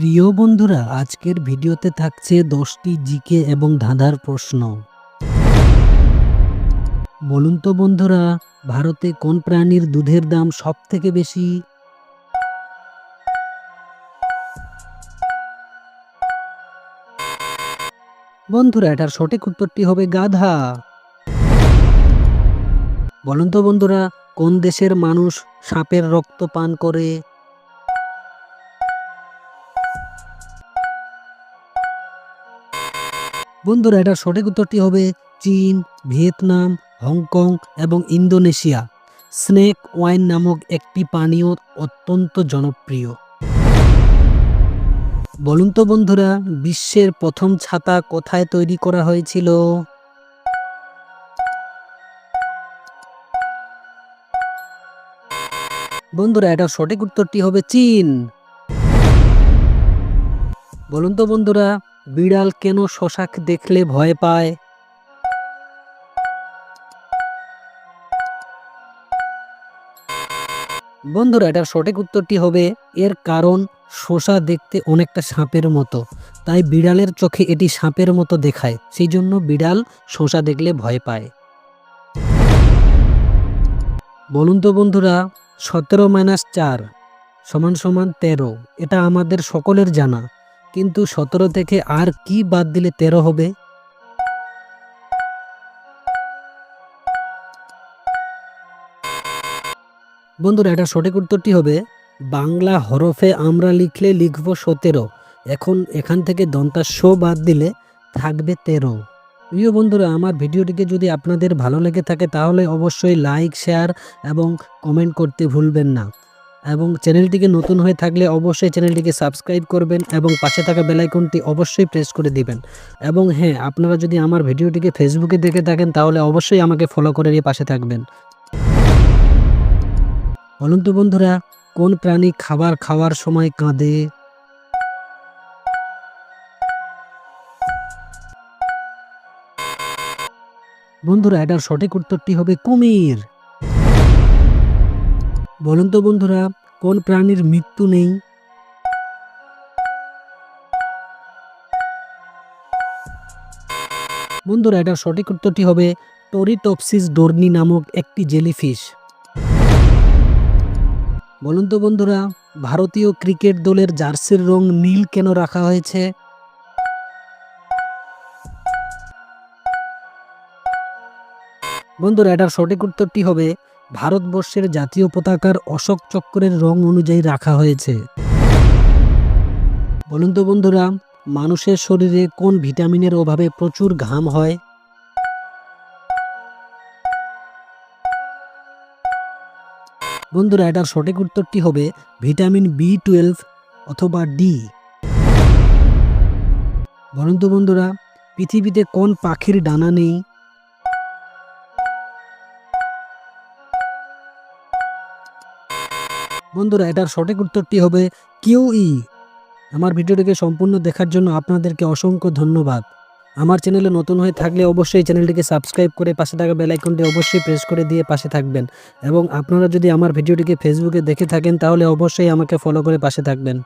প্রিয় বন্ধুরা, আজকের ভিডিওতে থাকছে দশটি জিকে এবং ধাঁধার প্রশ্ন। বলুন তো বন্ধুরা, ভারতে কোন প্রাণীর দুধের দাম সব থেকে বেশি? বন্ধুরা, এটার সঠিক উত্তরটি হবে গাধা। বলুন তো বন্ধুরা, কোন দেশের মানুষ সাপের রক্ত পান করে? বন্ধুরা, এটার সঠিক উত্তরটি হবে চীন, ভিয়েতনাম, হংকং এবং ইন্দোনেশিয়া। স্নেক ওয়াইন নামক একটি পানীয় অত্যন্ত জনপ্রিয়। বলুন তো বন্ধুরা, বিশ্বের প্রথম ছাতা কোথায় তৈরি করা হয়েছিল? বন্ধুরা, এটার সঠিক উত্তরটি হবে চীন। বলুন তো বন্ধুরা বিড়াল কেন শশাক দেখলে ভয় পায়? বন্ধুরা, এটার সঠিক উত্তরটি হবে, এর কারণ শসা দেখতে অনেকটা সাপের মতো। তাই বিড়ালের চোখে এটি সাপের মতো দেখায় সেই জন্য বিড়াল শসা দেখলে ভয় পায়। বলুন তো বন্ধুরা, সতেরো মাইনাস চার সমান সমান তেরো, এটা আমাদের সকলের জানা। কিন্তু সতেরো থেকে আর কি বাদ দিলে তেরো হবে? বন্ধুরা, এটা সঠিক উত্তরটি হবে বাংলা হরফে আমরা লিখলে লিখব সতেরো। এখন এখান থেকে দন্তা শো বাদ দিলে থাকবে তেরো। প্রিয় বন্ধুরা, আমার ভিডিওটিকে যদি আপনাদের ভালো লেগে থাকে, তাহলে অবশ্যই লাইক, শেয়ার এবং কমেন্ট করতে ভুলবেন না। এবং চ্যানেলটিকে নতুন হয়ে থাকলে অবশ্যই চ্যানেলটিকে সাবস্ক্রাইব করবেন এবং পাশে থাকা বেলাইকনটি অবশ্যই প্রেস করে দিবেন। এবং হ্যাঁ আপনারা যদি আমার ভিডিওটিকে ফেসবুকে দেখে থাকেন, তাহলে অবশ্যই আমাকে ফলো করে দিয়ে পাশে থাকবেন। বলুন তো বন্ধুরা, কোন প্রাণী খাবার খাওয়ার সময় কাঁদে? বন্ধুরা, এটার সঠিক উত্তরটি হবে কুমির। বলুন তো বন্ধুরা, কোন প্রাণীর মৃত্যু নেই? বন্ধুরা, এটার সঠিক উত্তরটি হবে টরিটপসিস ডোরনি নামক একটি জেলিফিশ। বলুন তো বন্ধুরা, ভারতীয় ক্রিকেট দলের জার্সির রং নীল কেন রাখা হয়েছে? বন্ধুরা, এটার সঠিক উত্তরটি হবে ভারতবর্ষের জাতীয় পতাকার অশোক চক্রের রং অনুযায়ী রাখা হয়েছে। বলুন তো বন্ধুরা, মানুষের শরীরে কোন ভিটামিনের অভাবে প্রচুর ঘাম হয়? বন্ধুরা, এটার সঠিক উত্তরটি হবে? ভিটামিন বি টুয়েলভ অথবা ডি। বলুন তো বন্ধুরা, পৃথিবীতে কোন পাখির ডানা নেই? বন্ধুরা, এটার সঠিক উত্তরটি হবে কিউ ই। আমার ভিডিওটিকে সম্পূর্ণ দেখার জন্য আপনাদেরকে অসংখ্য ধন্যবাদ। আমার চ্যানেলে নতুন হয়ে থাকলে অবশ্যই চ্যানেলটিকে সাবস্ক্রাইব করে পাশে থাকা বেলাইকনটি অবশ্যই প্রেস করে দিয়ে পাশে থাকবেন। এবং আপনারা যদি আমার ভিডিওটিকে ফেসবুকে দেখে থাকেন, তাহলে অবশ্যই আমাকে ফলো করে পাশে থাকবেন।